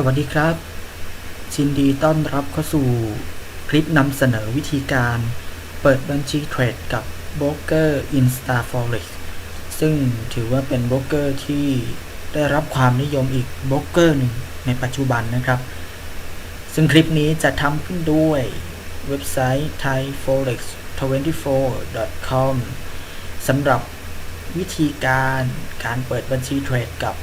สวัสดีครับ ชินดีต้อนรับเข้าสู่คลิปนำเสนอวิธีการเปิดบัญชีเทรดกับโบรกเกอร์ Insta Forex ซึ่งถือว่าเป็นโบรกเกอร์ที่ได้รับความนิยมอีกโบรกเกอร์หนึ่งในปัจจุบันนะครับ ซึ่งคลิปนี้จะทำขึ้นด้วยเว็บไซต์ thaiforex24.com สำหรับวิธีการการเปิดบัญชีเทรดกับ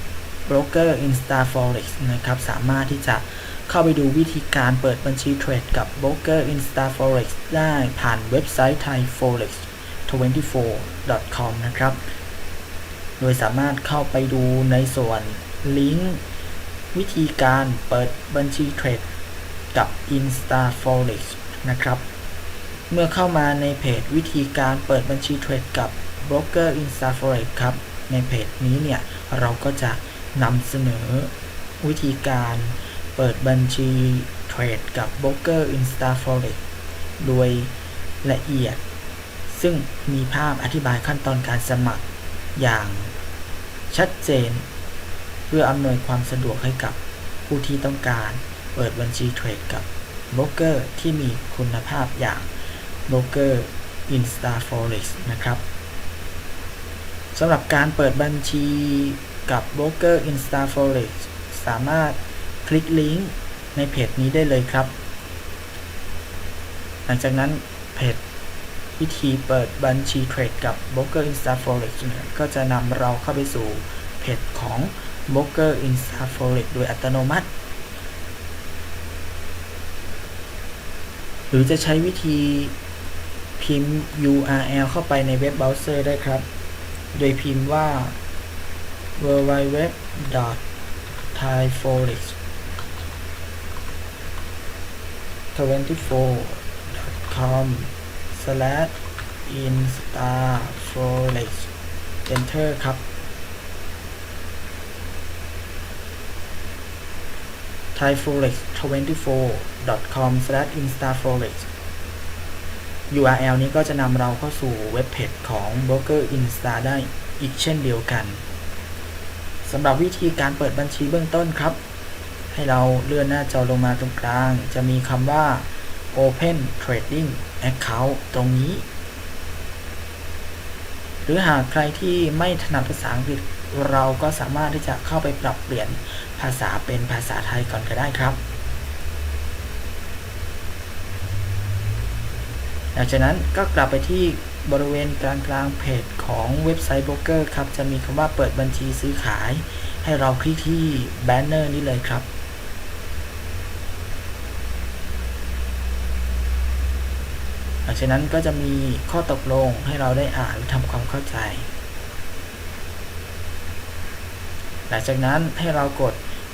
โบรกเกอร์ Insta Forex นะครับสามารถที่จะเข้าไปดูวิธีการเปิดบัญชีเทรดกับโบรกเกอร์ Insta Forex ได้ผ่านเว็บไซต์ thaiforex24.com นะครับ โดยสามารถเข้าไปดูในส่วนลิงก์วิธีการเปิดบัญชีเทรดกับ Insta Forex นะครับ เมื่อเข้ามาในเพจวิธีการเปิดบัญชีเทรดกับ Broker Insta Forex ครับ ในเพจนี้เนี่ย เราก็จะ นำเสนอวิธีการเปิดบัญชีเทรดกับ Broker Insta Forex โดยละเอียด ซึ่งมีภาพอธิบายขั้นตอนการสมัครอย่างชัดเจน เพื่ออำนวยความสะดวกให้กับผู้ที่ต้องการเปิดบัญชีเทรดกับโบรกเกอร์ที่มีคุณภาพอย่างโบรกเกอร์ Insta Forex นะครับสำหรับการเปิดบัญชี กับโบรกเกอร์ Insta Forex สามารถคลิกลิงก์ในเพจนี้ได้เลยครับ หลังจากนั้นเพจวิธีเปิดบัญชีเทรดกับโบรกเกอร์ Insta Forex เนี่ยก็จะนำเราเข้าไปสู่เพจของโบรกเกอร์ Insta Forex โดยอัตโนมัติ หรือจะใช้วิธีพิมพ์ URL เข้าไปในเว็บเบราว์เซอร์ได้ครับ โดยพิมพ์ว่า www.thaiforex 24.com slash instaforex enter ครับ thaiforex24.com slash instaforex URL นี้ก็จะนำเราเข้าสู่เว็บเพจของ Broker Insta ได้อีกเช่นเดียวกันำหรับวิธีการเปิดบัญชีเบื้องต้นครับ ให้เราเลื่อนหน้าจอลงมาตรงกลาง จะมีคำว่า Open Trading Account ตรงนี้ หรือหากใครที่ไม่ถนัดภาษาอังกฤษเราก็สามารถที่จะเข้าไปปรับเปลี่ยนภาษาเป็นภาษาไทยก่อนก็ได้ครับ หลังจากนั้นก็กลับไปที่ บริเวณกลางกลางเพจของเว็บไซต์โบรกเกอร์ครับ จะมีคำว่าเปิดบัญชีซื้อขาย ให้เราคลิกที่แบนเนอร์นี้เลยครับ หลังจากนั้นก็จะมีข้อตกลงให้เราได้อ่านและทำความเข้าใจ หลังจากนั้นให้เรากด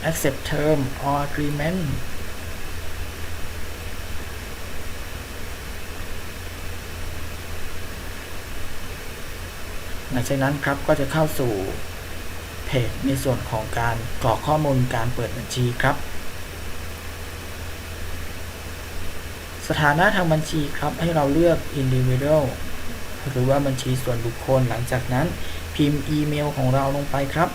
accept term or agreement หลังจากนั้นครับก็จะเข้าสู่เพจในส่วนของการกรอกข้อมูลการเปิดบัญชีครับ สถานะทางบัญชีครับให้เราเลือก individual หรือว่าบัญชีส่วนบุคคล หลังจากนั้นพิมพ์อีเมลของเราลงไปครับ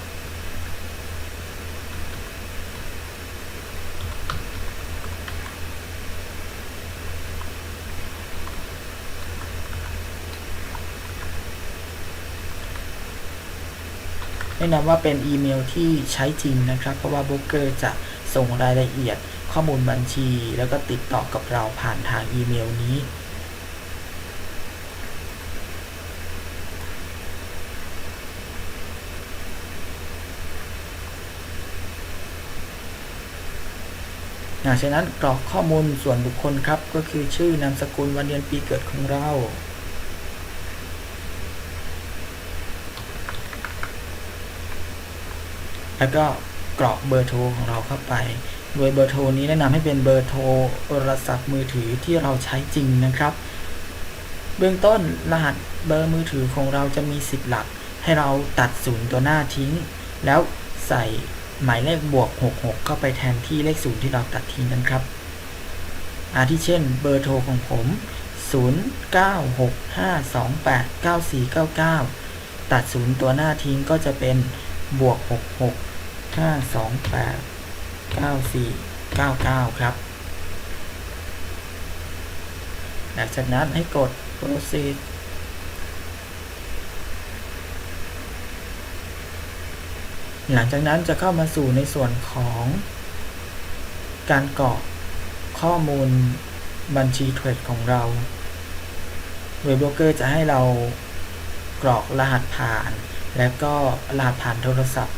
แนะนำว่าเป็นอีเมลที่ใช้จริงนะครับ เพราะว่าโบรกเกอร์จะส่งรายละเอียดข้อมูลบัญชี แล้วก็ติดต่อกับเราผ่านทางอีเมลนี้หลังนั้นกรอกข้อมูลส่วนบุคคลครับ ก็คือชื่อนามสกุลวันเดือนปีเกิดของเรา แล้วก็กรอกเบอร์โทรของเราเข้าไป โดยเบอร์โทรนี้แนะนำให้เป็นเบอร์โทรโทรศัพท์มือถือที่เราใช้จริงนะครับ เบื้องต้นรหัสเบอร์มือถือของเราจะมี 10 หลัก ให้เราตัดศูนย์ตัวหน้าทิ้ง แล้วใส่หมายเลขบวก 66 เข้าไปแทนที่เลขศูนย์ที่เราตัดทิ้งกันครับ อาทิเช่น เบอร์โทรของผม 0965289499 ตัดศูนย์ตัวหน้าทิ้งก็จะเป็น บวก 66 528 9499 ครับ หลังจากนั้นให้กด proceed หลังจากนั้นจะเข้ามาสู่ในส่วนของการกรอกข้อมูลบัญชีเทรดของเรา เว็บโบรกเกอร์จะให้เรากรอกรหัสผ่าน และก็รหัสผ่านโทรศัพท์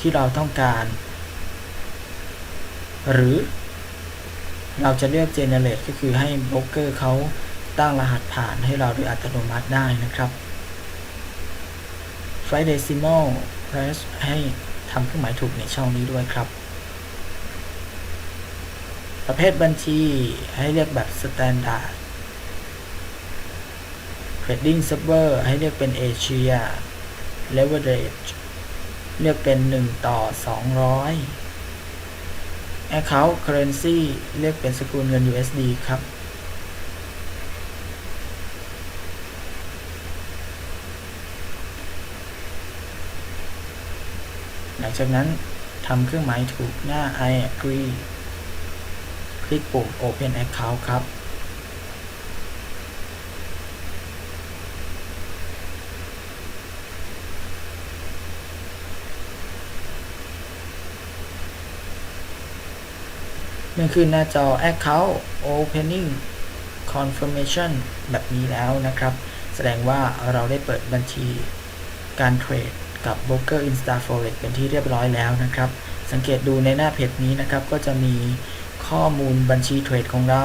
ที่เราต้องการ หรือเราจะเลือก generate ก็คือให้โบรกเกอร์เขาตั้งรหัสผ่านให้เราโดยอัตโนมัติได้นะครับ f i decimal press ให้ทำเครื่องหมายถูกในช่องนี้ด้วยครับ ประเภทบัญชีให้เรียกแบบ standard trading server ให้เรียกเป็น Asia leverage เรียกเป็น 1 ต่อ 200 account currency เรียกเป็นสกุลเงิน USD ครับ หลังจากนั้นทำเครื่องหมายถูกหน้า I agree คลิกปุ่ม Open Account ครับ นี่คือหน้าจอ Account Opening Confirmation แบบนี้แล้วนะครับ แสดงว่าเราได้เปิดบัญชีการเทรดกับ Broker Insta Forex เป็นที่เรียบร้อยแล้วนะครับ สังเกตดูในหน้าเพจนี้นะครับ ก็จะมีข้อมูลบัญชีเทรดของเรา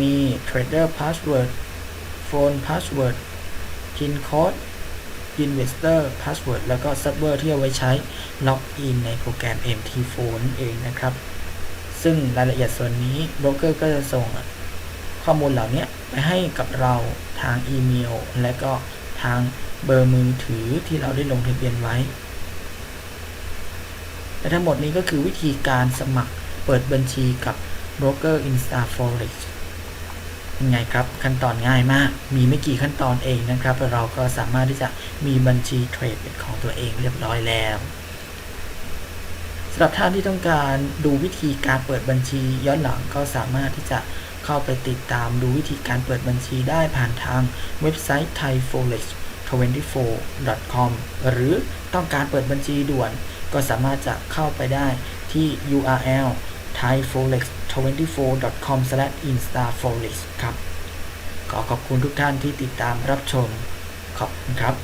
มี Trader Password Phone Password Pin Code Investor Password แล้วก็ Server ที่เอาไว้ใช้ล็อกอินในโปรแกรม MT Phone เองนะครับ ซึ่งรายละเอียดส่วนนี้โบรกเกอร์ก็จะส่งข้อมูลเหล่านี้ไปให้กับเราทางอีเมล และก็ทางเบอร์มือถือที่เราได้ลงทะเบียนไว้ และทั้งหมดนี้ก็คือวิธีการสมัครเปิดบัญชีกับ Broker Insta Forex ไงครับขั้นตอนง่ายมาก มีไม่กี่ขั้นตอนเองนะครับ เราก็สามารถที่จะมีบัญชีเทรดเป็นของตัวเองเรียบร้อยแล้วสำหรับท่านที่ต้องการดูวิธีการเปิดบัญชีย้อนหลังก็สามารถที่จะเข้าไปติดตามดูวิธีการเปิดบัญชีได้ผ่านทางเว็บไซต์ thaiforex24.com หรือต้องการเปิดบัญชีด่วน ก็สามารถจะเข้าไปได้ที่ URL 24.com/instaforex ครับ ขอขอบคุณทุกท่านที่ติดตามรับชม ขอบคุณครับ